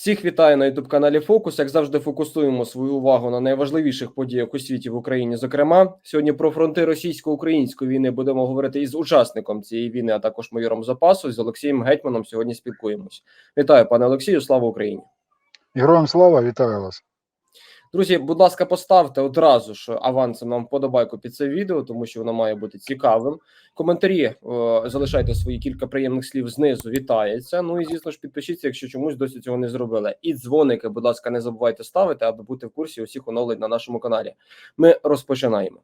Всіх вітаю на youtube каналі Фокус. Як завжди, фокусуємо свою увагу на найважливіших подіях у світі в Україні. Зокрема, сьогодні про фронти російсько-української війни будемо говорити із учасником цієї війни, а також майором запасу з Олексієм Гетьманом. Сьогодні спілкуємось. Вітаю, пане Олексію. Слава Україні! Героям слава, вітаю вас. Друзі, будь ласка, поставте одразу ж авансом нам вподобайку під це відео, тому що воно має бути цікавим. Коментарі е, залишайте свої кілька приємних слів знизу. Вітається. Ну і звісно ж, підпишіться, якщо чомусь досі цього не зробили. І дзвоники, будь ласка, не забувайте ставити, аби бути в курсі усіх оновлень на нашому каналі. Ми розпочинаємо.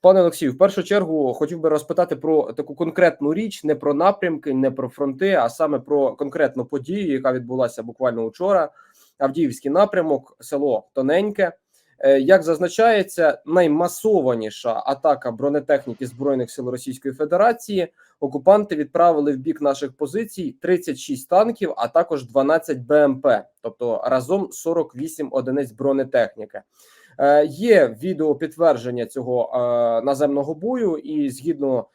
Пане Олексію, в першу чергу хотів би розпитати про таку конкретну річ, не про напрямки, не про фронти, а саме про конкретну подію, яка відбулася буквально вчора. Авдіївський напрямок, село Тоненьке. Е, Як зазначається, наймасованіша атака бронетехніки збройних сил Російської Федерації. Окупанти відправили в бік наших позицій 36 танків, а також 12 БМП, тобто разом 48 одиниць бронетехніки. Е, Є відео підтвердження цього е, наземного бою, і згідно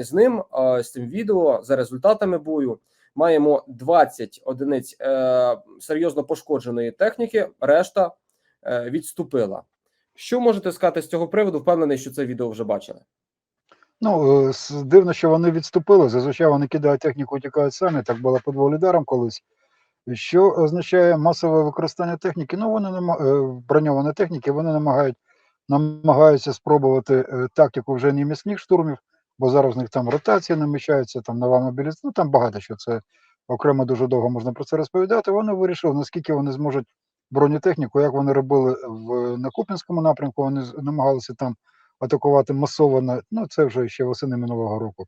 з ним, з цим відео, за результатами бою, маємо 20 одиниць е, серйозно пошкодженої техніки. Решта е, відступила. Що можете сказати з цього приводу? Впевнений, що це відео вже бачили. Ну, е, дивно, що вони відступили. Зазвичай вони кидають техніку, утікають самі. Так було під Володаром колись. Що означає масове використання техніки? Ну, вони нема... е, броньованої техніки, вони намагають, намагаються спробувати е, тактику вже не міцних штурмів, бо зараз в них там ротація намічається, там нова мобілізація. Ну там багато що це окремо дуже довго можна про це розповідати. Вони вирішили, наскільки вони зможуть бронетехніку, як вони робили в на Куп'янському напрямку. Вони намагалися там атакувати масово. Ну це вже ще восени минулого року.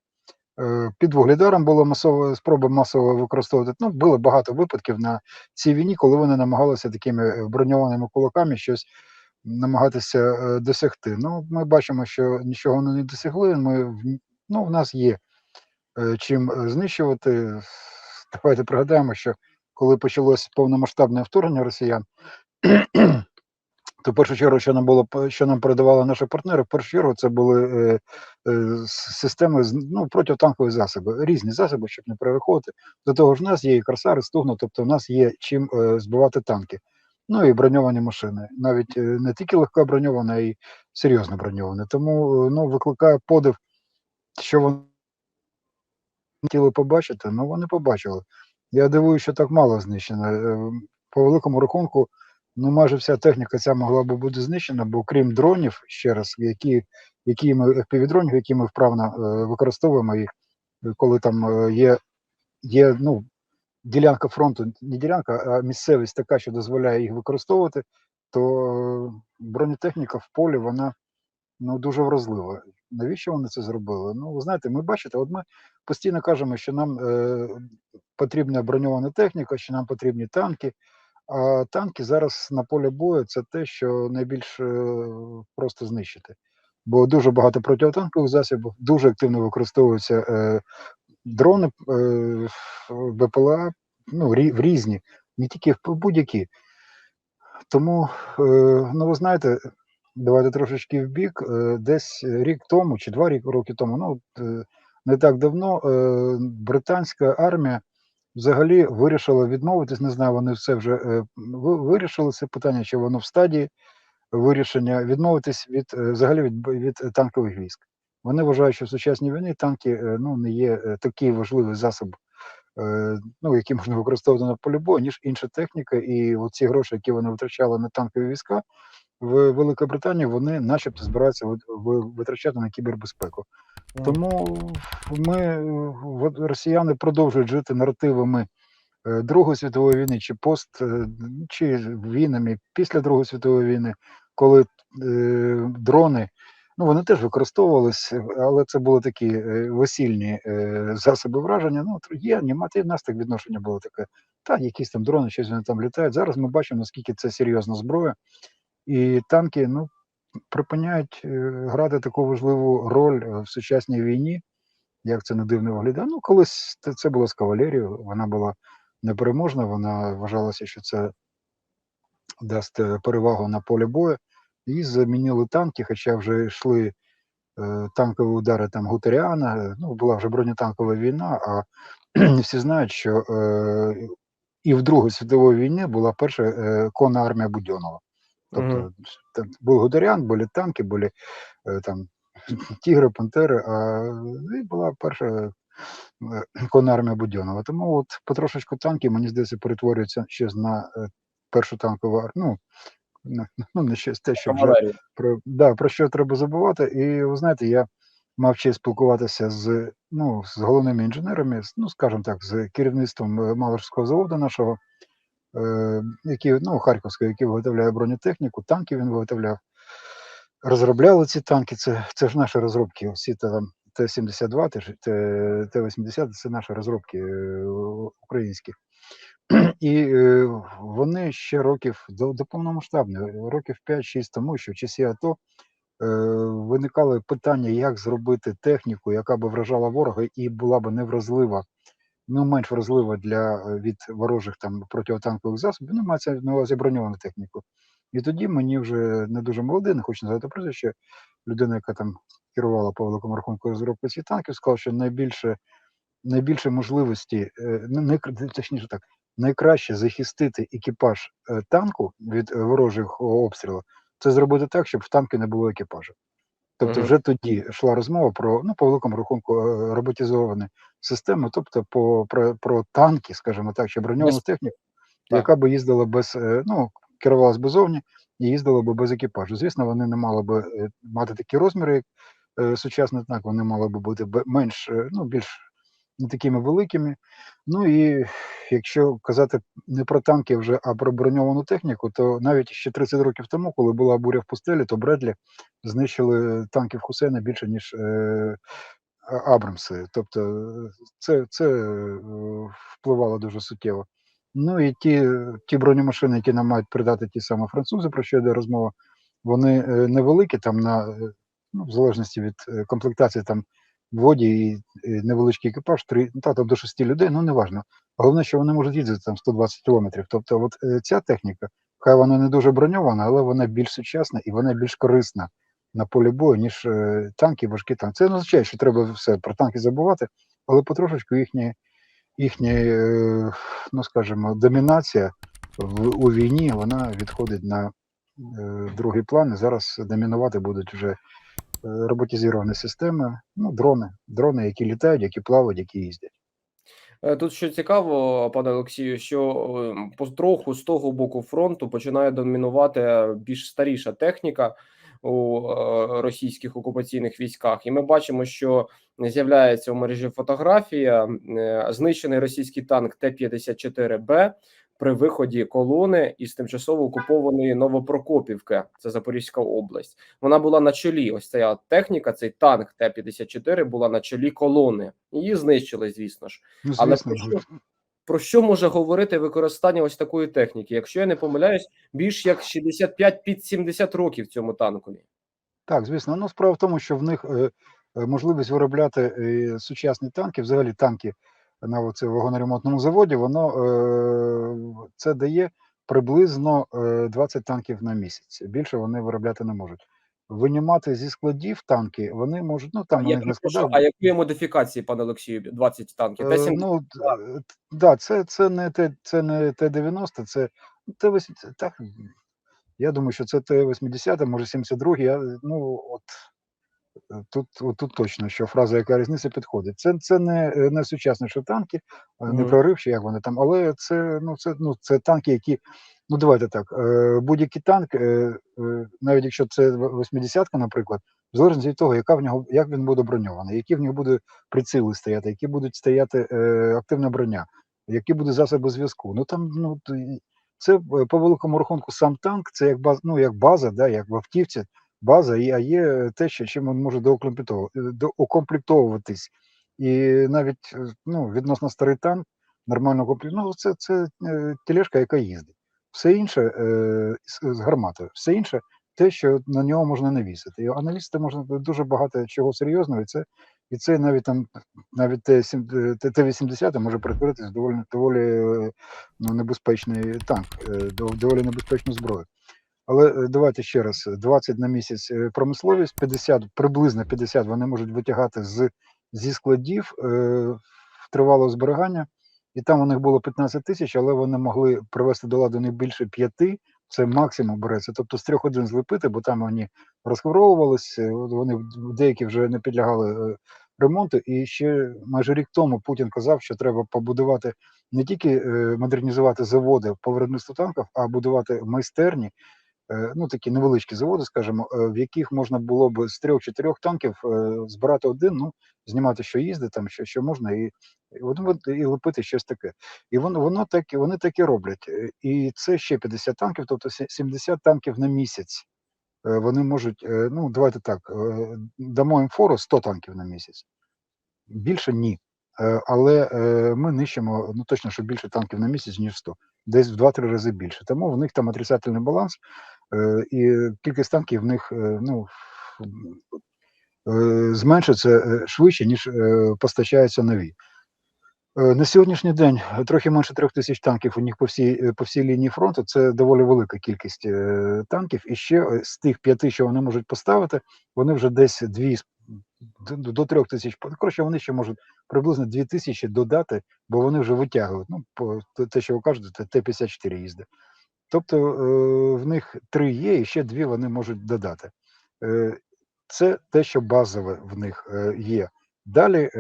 Е, Під Вугледаром було масово спроби масово використовувати. Ну, було багато випадків на цій війні, коли вони намагалися такими броньованими кулаками щось намагатися е, досягти. Ну, ми бачимо, що нічого вони не досягли. Ми ну, в нас є е, чим е, знищувати. Давайте пригадаємо, що коли почалось повномасштабне вторгнення росіян, то в першу чергу, що нам було що нам передавали наші партнери, в першу чергу це були е, е, системи ну, протитанкові засоби, різні засоби, щоб не перераховувати. До того ж, в нас є і корсари, стугно, тобто в нас є чим е, збивати танки. Ну і броньовані машини, навіть е, не тільки легка броньована, а й серйозно броньована. Тому е, ну, викликає подив, що вони хотіли побачити, ну вони побачили. Я дивуюся, що так мало знищено. Е, По великому рахунку, ну майже вся техніка ця могла би бути знищена, бо крім дронів, ще раз, які, які ми FPV-дронів, які ми вправно використовуємо їх, коли там є, є ну, ділянка фронту, не ділянка, а місцевість така, що дозволяє їх використовувати, то бронетехніка в полі вона ну дуже вразлива. Навіщо вони це зробили? Ну, ви знаєте, ми бачите, от ми постійно кажемо, що нам е, потрібна броньована техніка, що нам потрібні танки. А танки зараз на полі бою це те, що найбільш е, просто знищити. Бо дуже багато протитанкових засобів, дуже активно використовуються е, дрони, е, БПЛА, ну, в різні, не тільки в будь-які. Тому, е, ну ви знаєте, давайте трошечки в бік. Е, десь рік тому чи два роки тому, ну не так давно, британська армія взагалі вирішила відмовитись. Не знаю, вони все вже вирішили це питання, чи воно в стадії вирішення відмовитись від взагалі від, від танкових військ. Вони вважають, що в сучасній війні танки е, ну, не є е, такий важливий засоб, е, ну, який можна використовувати на полі бою, ніж інша техніка. І оці гроші, які вони витрачали на танкові війська в Великій Британії, вони начебто збираються витрачати на кібербезпеку. Тому ми росіяни продовжують жити наративами Другої світової війни чи пост чи війнами після Другої світової війни, коли е, дрони. Ну, вони теж використовувались, е, але це були такі е, весільні е, засоби враження. Ну, є, нема, та й в нас так відношення було таке. Та, якісь там дрони, щось вони там літають. Зараз ми бачимо, наскільки це серйозна зброя. І танки, ну, припиняють грати таку важливу роль в сучасній війні, як це не дивно виглядає. Ну, колись це- було з кавалерією, вона була непереможна, вона вважалася, що це дасть перевагу на полі бою. І замінили танки, хоча вже йшли е, танкові удари там Гутеріана, е, ну, була вже бронетанкова війна, а всі знають, що і в Другій світовій війні була перша е, конна армія Будьонова. Тобто там був Гудерян, були танки, були там тігри, пантери, а і була перша е, конна армія Будьонова. Тому от потрошечку танки, мені здається, перетворюються ще на е, першу танкову армію. Ну, ну, не ще те, що вже про, да, про що треба забувати. І ви знаєте, я мав честь спілкуватися з, ну, з головними інженерами, ну, скажімо так, з керівництвом е, Малишського заводу нашого, е, який, ну, Харківського, який виготовляє бронетехніку, танки він виготовляв. Розробляли ці танки, це, це ж наші розробки. Всі там Т-72, Т- Т- Т-80 це наші розробки е, українські. І е, вони ще років до, до повномасштабної, років 5-6 тому, що в часі АТО е, виникали питання, як зробити техніку, яка би вражала ворога і була б невразлива, ну менш вразлива для е, від ворожих там протитанкових засобів. Ну, мається на увазі броньовану техніку. І тоді мені вже не дуже молодий, не хочу називати прізвище, людина, яка там керувала по великому рахунку розробки цих танків, сказав, що найбільше, найбільше можливості, не, не, точніше так, найкраще захистити екіпаж е, танку від е, ворожих обстрілів, це зробити так, щоб в танки не було екіпажу. Тобто, вже тоді йшла розмова про ну по великому рахунку е, роботизовані системи, тобто по про, про танки, скажімо так, чи броньовану техніку, яка би їздила без ну керувалась би зовні і їздила би без екіпажу. Звісно, вони не мали би мати такі розміри, як сучасний танк, вони мали би бути менш ну більш не такими великими. Ну і якщо казати не про танки вже, а про броньовану техніку, то навіть ще 30 років тому, коли була буря в пустелі, то Бредлі знищили танків Хусейна більше, ніж е, Абрамси. Тобто це, це е, впливало дуже суттєво. Ну і ті, ті бронемашини, які нам мають придати ті самі французи, про що йде розмова, вони е, невеликі, там на е, ну, в залежності від комплектації там в воді і е, невеличкий екіпаж, три, ну, та, там до шести людей, ну неважно. Головне, що вони можуть їздити там 120 кілометрів. Тобто, от е, ця техніка, хай вона не дуже броньована, але вона більш сучасна і вона більш корисна на полі бою, ніж е, танки, важкі танки. Це не означає, що треба все про танки забувати, але потрошечку їхні, їхня, е, ну скажімо, домінація в, у війні вона відходить на другий план. І зараз домінувати будуть вже роботизовані системи, ну, дрони, дрони, які літають, які плавають, які їздять. Е, Тут що цікаво, пане Олексію, що е, потроху з того боку фронту починає домінувати більш старіша техніка у е, російських окупаційних військах, і ми бачимо, що з'являється у мережі фотографія е, знищений російський танк Т-54Б при виході колони із тимчасово окупованої Новопрокопівки, це Запорізька область. Вона була на чолі. Ось ця техніка, цей танк Т-54 була на чолі колони. Її знищили, звісно ж. Ну, Але про що, про що може говорити використання ось такої техніки? Якщо я не помиляюсь, більш як 65 під 70 років цьому танкові. Так, звісно. Ну, справа в тому, що в них е, е, можливість виробляти е, сучасні танки, взагалі танки на вагоноремонтному заводі, воно е, це дає приблизно е, 20 танків на місяць. Більше вони виробляти не можуть. Винімати зі складів танки вони можуть, ну там Я вони не складав. а якої модифікації, пане Олексію, 20 танків? Е, Т-70? Ну, е, да, це, це не Т, це не Т-90, це Т-80, так, я думаю, що це Т-80, може 72, я, ну, от, е, тут, тут точно, що фраза, яка різниця підходить. Це, це не, е, не сучасніші танки, е, не проривші, як вони там, але це, ну, це, ну, це танки, які, ну, давайте так, е, будь-який танк, е, е, навіть якщо це 80-ка, наприклад, в залежності від того, яка в нього, як він буде броньований, які в нього будуть приціли стояти, які будуть стояти е, активна броня, які будуть засоби зв'язку. Ну там ну це е, по великому рахунку сам танк, це як база, ну як база, да, як в автівці, база, а є те, чим він може е, доукомплектовуватись. І навіть е, ну, відносно старий танк, нормально комплект, ну це, це е, тележка, яка їздить. Все інше з, гарматою, все інше те, що на нього можна навісити. І- А навісити можна дуже багато чого серйозного, і це, і це навіть там навіть Т-сім- е, Т- Т-80 може перетворитися доволі, доволі ну, небезпечний танк, доволі небезпечну зброю. Але е, давайте ще раз: 20 на місяць е, промисловість, 50, приблизно 50 вони можуть витягати з, зі складів е, в тривалого зберігання. і там у них було 15 тисяч, але вони могли привести до ладу не більше п'яти. Це максимум береться. Тобто з трьох один злепити, бо там вони розхворовувалися, вони в- деякі вже не підлягали е, ремонту. І ще майже рік тому Путін казав, що треба побудувати не тільки е, модернізувати заводи по виробництву танків, а будувати майстерні, е, ну такі невеличкі заводи, скажімо, е, в яких можна було б з трьох-чотирьох танків е, збирати один, ну знімати, що їздить, там що, що можна, і, і, і лепити щось таке. І воно воно так вони так і роблять. Е, І це ще 50 танків, тобто 70 танків на місяць. Е, Вони можуть, е, ну давайте так, е, дамо їм фору 100 танків на місяць. Більше ні. Е, Але е, ми нищимо ну точно, що більше танків на місяць, ніж 100. Десь в 2-3 рази більше. Тому в них там отрицательний баланс, е, і кількість танків в них е, ну, е, зменшується е, швидше, ніж е, постачаються нові. Е, На сьогоднішній день е, трохи менше трьох тисяч танків у них по всій е, по всій лінії фронту. Це доволі велика кількість е, танків. І ще е, з тих п'яти, що вони можуть поставити, вони вже десь дві до, трьох тисяч. Коротше, вони ще можуть приблизно дві тисячі додати, бо вони вже витягують. Ну, по те, що ви кажете, Т-54 їздить. Тобто е, в них три є, і ще дві вони можуть додати. Е, Це те, що базове в них е, є. Далі,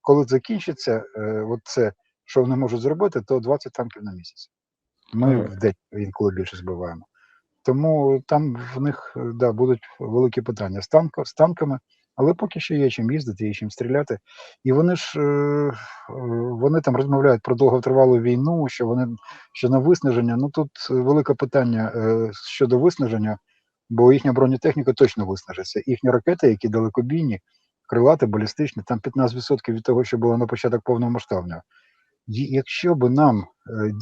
коли закінчиться от це, що вони можуть зробити, то 20 танків на місяць. Ми в день інколи більше збиваємо. Тому там в них да, будуть великі питання з, танка, з танками, але поки що є чим їздити, є чим стріляти. І вони ж вони там розмовляють про довготривалу війну, що вони що на виснаження. Ну тут е, велике питання е, щодо виснаження, бо їхня бронетехніка точно виснажиться. Їхні ракети, які далекобійні, крилати, балістичні, там 15% від того, що було на початок повномасштабного. Якщо б нам е,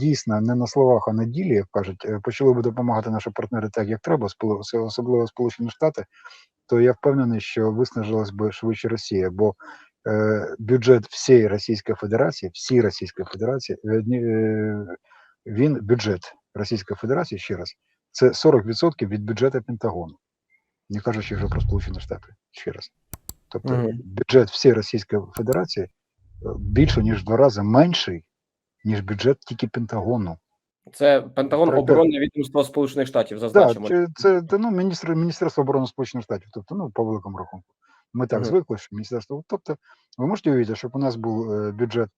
дійсно не на словах, а на ділі, як кажуть, почали б допомагати наші партнери так, як треба, особливо Сполучені Штати, то я впевнений, що виснажилась би швидше Росія, бо бюджет всієї Російської Федерації, всій Російської Федерації, ні, е, він бюджет Російської Федерації ще раз, це 40% від бюджету Пентагону, не кажучи вже про Сполучені Штати ще раз. Тобто Мгм. бюджет всієї Російської Федерації е, більше ніж в два рази менший, ніж бюджет тільки Пентагону. Це Пентагон Про оборонне відомство Сполучених Штатів. Так, Зазначимо. це, це ну, міністр, Міністерство оборони Сполучених Штатів, тобто, ну, по великому рахунку. Ми так звикли, що міністерство. Тобто, ви можете уявити, щоб у нас був е, бюджет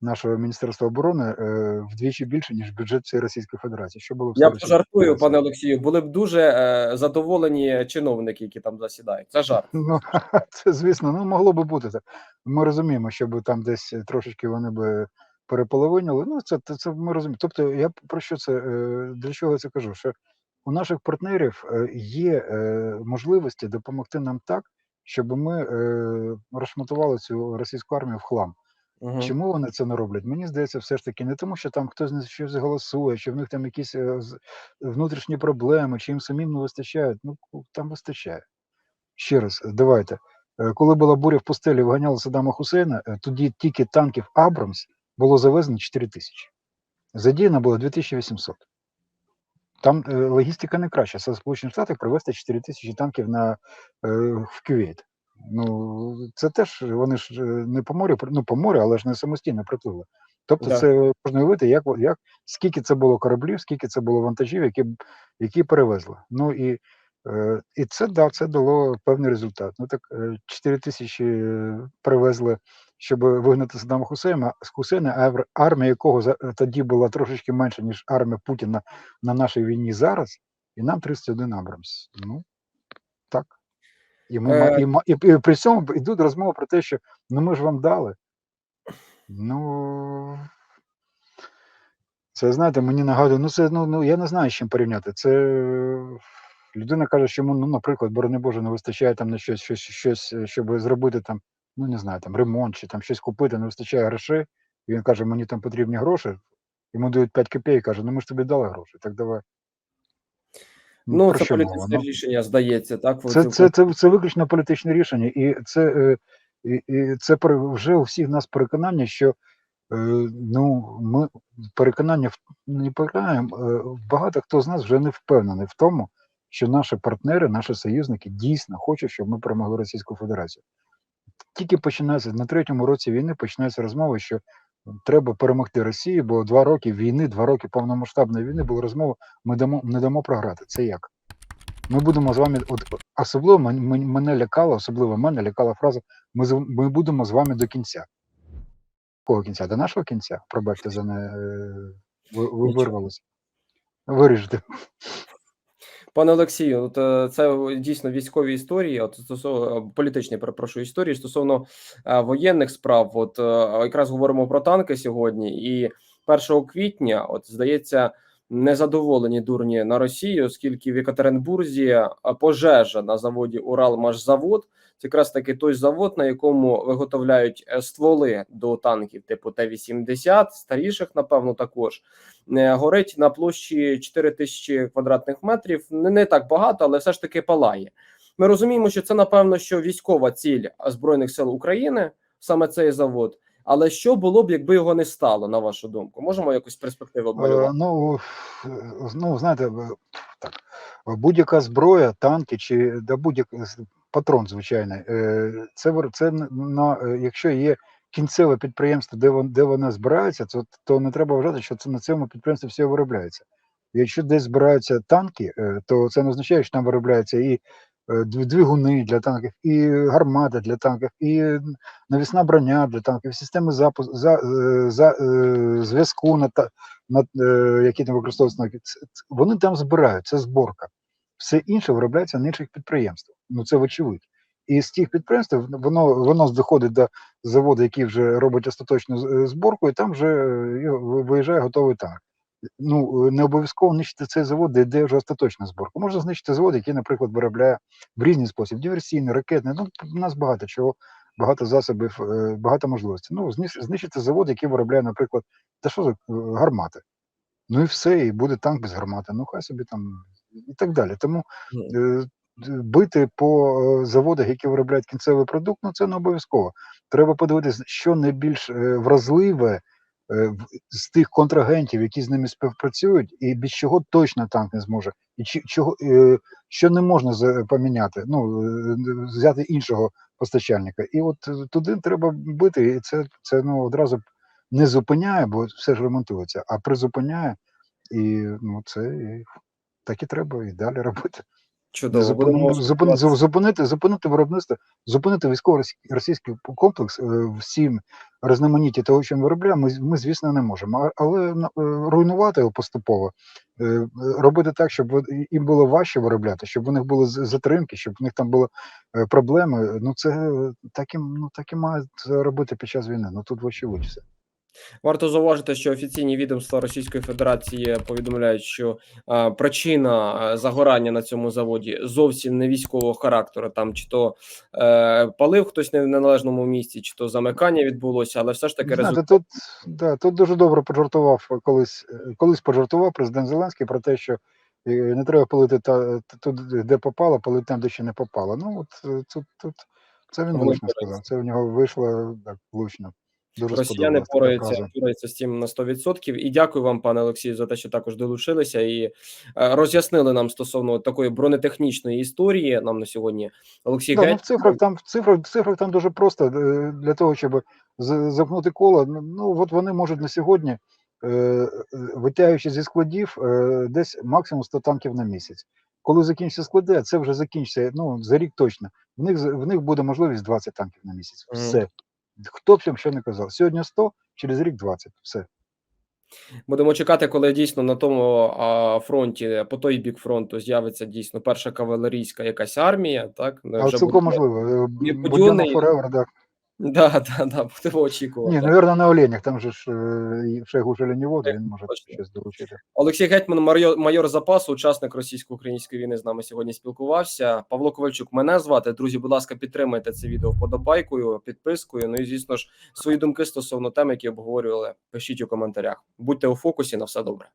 нашого Міністерства оборони е, вдвічі більше, ніж бюджет цієї Російської Федерації. Що було Я з жартую, пане Олексію. Були б дуже е, задоволені чиновники, які там засідають. Це жарт. Ну, це звісно, ну могло би бути так. Ми розуміємо, щоб там десь трошечки вони би переполовинили. Ну, це, це, це ми розуміємо. Тобто, я про що це е, для чого я це кажу? Що у наших партнерів е, є можливості допомогти нам так, щоб ми е, розшматували цю російську армію в хлам. Мгм. Чому вони це не роблять? Мені здається, все ж таки не тому, що там хтось не щось голосує, що в них там якісь е, внутрішні проблеми, чи їм самим не вистачає. Ну там вистачає. Ще раз, е, давайте. Е, Коли була буря в пустелі, виганяли Саддама Хусейна, тоді тільки танків Абрамс було завезено 4 тисячі. Задіяно було 2800. Там е, логістика не краща. Це Сполучені Штати привезти 4 тисячі танків на, е, в Кювейт. Ну, це теж вони ж е, не по морю, ну по морю, але ж не самостійно припливли. Тобто, Да. це можна уявити, як, як скільки це було кораблів, скільки це було вантажів, які, які перевезли. Ну і, і це да, це дало певний результат. Ну так е, 4 тисячі е, привезли, щоб вигнати Саддама Хусейна, з Хусейна, а армія якого тоді була трошечки менше, ніж армія Путіна на нашій війні зараз, і нам 31 Абрамс. Ну так. І, ми, Е. і, і, і при цьому йдуть розмови про те, що ну ми ж вам дали. Ну це знаєте, мені нагадує, ну це ну, ну я не знаю, з чим порівняти. Це е, людина каже, що йому, ну, наприклад, борони Боже, не вистачає там на щось, щось, щось, е, щоб зробити там, ну не знаю, там ремонт чи там щось купити, не вистачає грошей. І він каже, мені там потрібні гроші. Йому дають 5 копійок, каже, ну ми ж тобі дали гроші, так давай. Ну, про це політичне Ну, рішення, здається, так? це, це, це, це виключно політичне рішення, і це, е, і, і це вже у всіх нас переконання, що е, ну, ми переконання в- не переконаємо, багато хто з нас вже не впевнений в тому, що наші партнери, наші союзники дійсно хочуть, щоб ми перемогли Російську Федерацію. Тільки починається на третьому році війни починаються розмови, що треба перемогти Росію, бо два роки війни, два роки повномасштабної війни були розмови. Ми дамо не дамо програти. Це як? Ми будемо з вами, от особливо мен- мен- мене лякала, особливо мене лякала фраза: ми ми будемо з вами до кінця. Кого кінця? До нашого кінця? Пробачте за не е, ви, ви вирвалося. Виріжете. Пане Олексію, от е, це дійсно військові історії, от стосовно політичні, перепрошую, історії стосовно е, воєнних справ. От е, якраз говоримо про танки сьогодні, і 1 квітня, от здається, незадоволені дурні на Росію, оскільки в Екатеринбурзі е, пожежа на заводі Уралмашзавод. Це якраз таки той завод, на якому виготовляють е, стволи до танків, типу Т-80, старіших, напевно, також е, горить на площі 4 тисячі квадратних метрів. Не, не так багато, але все ж таки палає. Ми розуміємо, що це напевно що військова ціль збройних сил України, саме цей завод. Але що було б, якби його не стало, на вашу думку? Можемо якусь перспективу Е, обмалювати? Ну, е, ну, знаєте, е, так, будь-яка зброя, танки чи да, будь-який патрон звичайний, е, це, це на, е, якщо є кінцеве підприємство, де, вон, де воно збирається, то, то не треба вважати, що це на цьому підприємстві все виробляється. Якщо десь збираються танки, е, то це не означає, що там виробляються і е, двигуни для танків, і гармати для танків, і навісна броня для танків, системи запуску за, е, за, е, зв'язку на, на, е, які там використовуються. Вони там збирають, це зборка. Все інше виробляється на інших підприємствах. Ну це вочевидь. І з тих підприємств воно воно доходить до заводу, який вже робить остаточну е, зборку, і там вже е, виїжджає готовий танк. Ну е, не обов'язково нищити цей завод, де йде вже остаточна зборка. Можна знищити завод, який, наприклад, виробляє в різний спосіб диверсійний, ракетний. Ну у нас багато чого, багато засобів, е, багато можливостей. Ну знищити завод, який виробляє, наприклад, та що за е, гармати. Ну і все, і буде танк без гармати. Ну хай собі там і так далі. Тому е, бити по заводах, які виробляють кінцевий продукт, ну це не обов'язково. Треба подивитися, що найбільш вразливе з тих контрагентів, які з ними співпрацюють, і без чого точно танк не зможе, і чого, е, що не можна поміняти, ну е, взяти іншого постачальника. І от е, туди треба бити, і це, це ну, одразу не зупиняє, бо все ж ремонтується, а призупиняє, і ну це і так і треба і далі робити. Чудово. Зупин- Будемо ну, зупин- зупинити, зупинити виробництво, зупинити військово-російський комплекс е, всім різноманіття того, що він виробляє, ми, ми звісно, не можемо. Але е, руйнувати його поступово, е, робити так, щоб їм було важче виробляти, щоб у них були затримки, щоб у них там були проблеми. Ну це так і, ну, так і мають робити під час війни. Ну тут вочевидь все. Варто зауважити, що офіційні відомства Російської Федерації повідомляють, що а, причина загорання на цьому заводі зовсім не військового характеру. Там чи то е, палив хтось не в неналежному місці, чи то замикання відбулося, але все ж таки результат. Тут, да, тут дуже добре пожартував колись, е, колись пожартував президент Зеленський про те, що е, не треба палити та, т- туди, де попало, палити там, де ще не попало. Ну, от е, тут, тут це він влучно сказав. Це в нього вийшло так влучно. Дуже Росіяни пораються, пораються з цим на 100%. І дякую вам, пане Олексію, за те, що також долучилися і е, роз'яснили нам стосовно такої бронетехнічної історії. Нам на сьогодні Олексій Да, ну, в цифрах там в цифрах, в цифрах там дуже просто е, для того, щоб замкнути коло. Ну ну, от вони можуть на сьогодні, е, витягуючи зі складів, десь максимум 100 танків на місяць. Коли закінчаться склади, а це вже закінчиться ну за рік точно. В них в них буде можливість 20 танків на місяць. Все. Хто б що не казав. Сьогодні 100, через рік 20. Все. Будемо чекати, коли дійсно на тому а, фронті, по той бік фронту, з'явиться дійсно перша кавалерійська якась армія. Так А цілком буде- можливо. Будьоно Будьонний. Forever, да. Да, да, будемо очікувати. Ні, напевно, на оленях. Там же ж е, Шойгу Желенівод, він може Точно. щось долучити. Олексій Гетьман, майор, майор запасу, учасник російсько-української війни, з нами сьогодні спілкувався. Павло Ковальчук, мене звати. Друзі, будь ласка, підтримайте це відео вподобайкою, підпискою. Ну і звісно ж, свої думки стосовно тем, які обговорювали, пишіть у коментарях. Будьте у фокусі. На все добре.